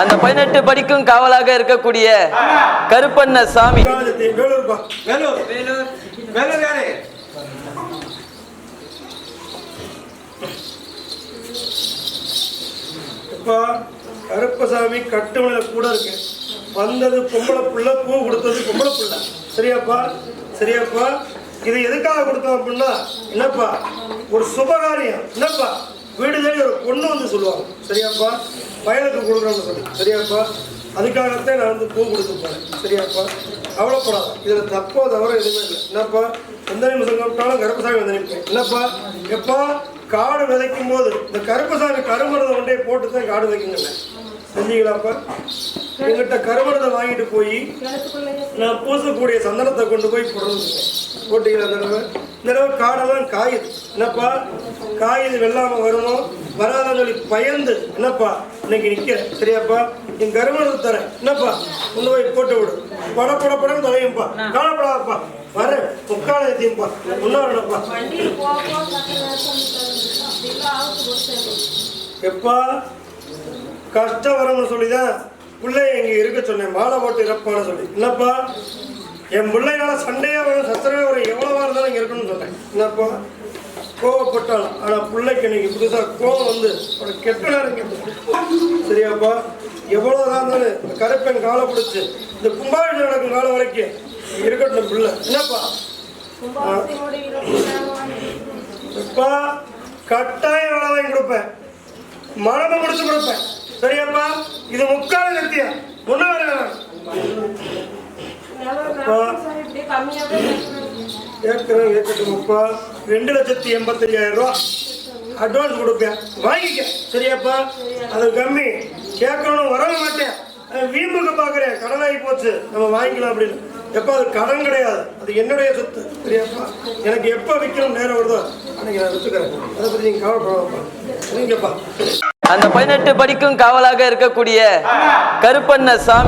அந்த பதினெட்டு படிக்கும் காவலாக இருக்கக்கூடிய கருப்பண்ண சாமி. அப்பா கருப்பசாமி கட்டுமலையில கூட இருக்கு. வந்தது பொம்பளை புள்ள பூ கொடுத்தது பொம்பளை புள்ள. சரியாப்பா? சரியாப்பா? இது எதுக்காக கொடுத்தோம் அப்படின்னா என்னப்பா? ஒரு சுபகாரியம். என்னப்பா? வீடு தேடி ஒரு பொண்ணு வந்து சொல்லுவாங்க. சரியாப்பா? பயனுக்கு கொடுக்குறோம்னு சொல்லி. சரியாப்பா? அதுக்காகத்தான் நான் வந்து பூ கொடுக்க போறேன். சரியாப்பா? கவலைப்படாத. இதுல தப்போ தவிர எதுவுமே இல்லை. என்னப்பா? எந்த நிமிஷம் கூப்பிட்டாலும் கருப்பசாமி வந்து நிற்பேன் என்னப்பா? எப்பா? காடு விதைக்கும் போது இந்த கருப்பசாமி கருமரதை கொண்டே போட்டு தான் காடு வைக்கணுங்க செஞ்சீங்களாப்பா? எங்கிட்ட கருமரதை வாங்கிட்டு போய் நான் பூசக்கூடிய சந்தனத்தை கொண்டு போய் போடுறதுங்க போட்டீங்களா தடவை? இந்த தடவை காடெல்லாம் காயுது. என்னப்பா? காயுது வெள்ளாம வருமோ? வராதன்னு சொல்லி பயந்து என்னப்பா? இன்னைக்கு நிக்கிறேன் சரியாப்பா? என் கருமரத்தை தரேன். என்னப்பா? கொண்டு போய் போட்டு விடு. பட பட படம் தலையும்பா. காணப்படாதப்பா வரேன். முக்கால ஏத்தியும்பா முன்னாடிப்பா எப்பா? கஷ்டம் வரும்னு சொல்லி தான் பிள்ளைய இங்கே இருக்க சொன்னேன். மாலை போட்டு இறப்பான்னு சொல்லி. என்னப்பா? என் பிள்ளைனால சண்டையே வரும் சச்சரவே வரும் எவ்வளவா இருந்தாலும் இங்கே இருக்கணும்னு சொன்னேன் என்னப்பா கோவப்பட்டாலும் ஆனால் பிள்ளைக்கு இன்னைக்கு புதுசாக கோவம் வந்து ஒரு கெட்ட நேரம் கெட்டு சரியாப்பா எவ்வளோ தான் இருந்தாலும் கருப்பன் காலை பிடிச்சி இந்த கும்பாபிஷேகம் நடக்கும் காலம் வரைக்கும் இருக்கட்டும் பிள்ளை. என்னப்பா? எப்பா கட்டாயம் வேலை வாங்கி கொடுப்பேன். மரபை முடிச்சு கொடுப்பேன். சரியாப்பா? இது முக்கால நிறுத்தியா ஒண்ணு வேற வேணாம். ஏக்கர் கம்மியாகவே கேட்குறாங்க ரெண்டு லட்சத்தி எண்பத்தஞ்சாயிரம் ரூபா. அட்வான்ஸ் கொடுப்பேன். வாங்கிக்க. சரியாப்பா? அது கம்மி. கேட்கணும் வரவே மாட்டேன். வீம்புக்கு பார்க்குறேன். கடன் போச்சு. நம்ம வாங்கிக்கலாம் அப்படின்னு. எப்போ அது கடன் கிடையாது. அது என்னுடைய சொத்து. சரியாப்பா? எனக்கு எப்போ விற்கணும் நேரம் வருதோ அன்னைக்கு நான் வச்சுக்கிறேன் அதை பற்றி நீங்கள் கவலைப்படாதப்பா. சரிங்கப்பா. அந்த பதினெட்டு படிக்கும் காவலாக இருக்கக்கூடிய கருப்பண்ண சாமி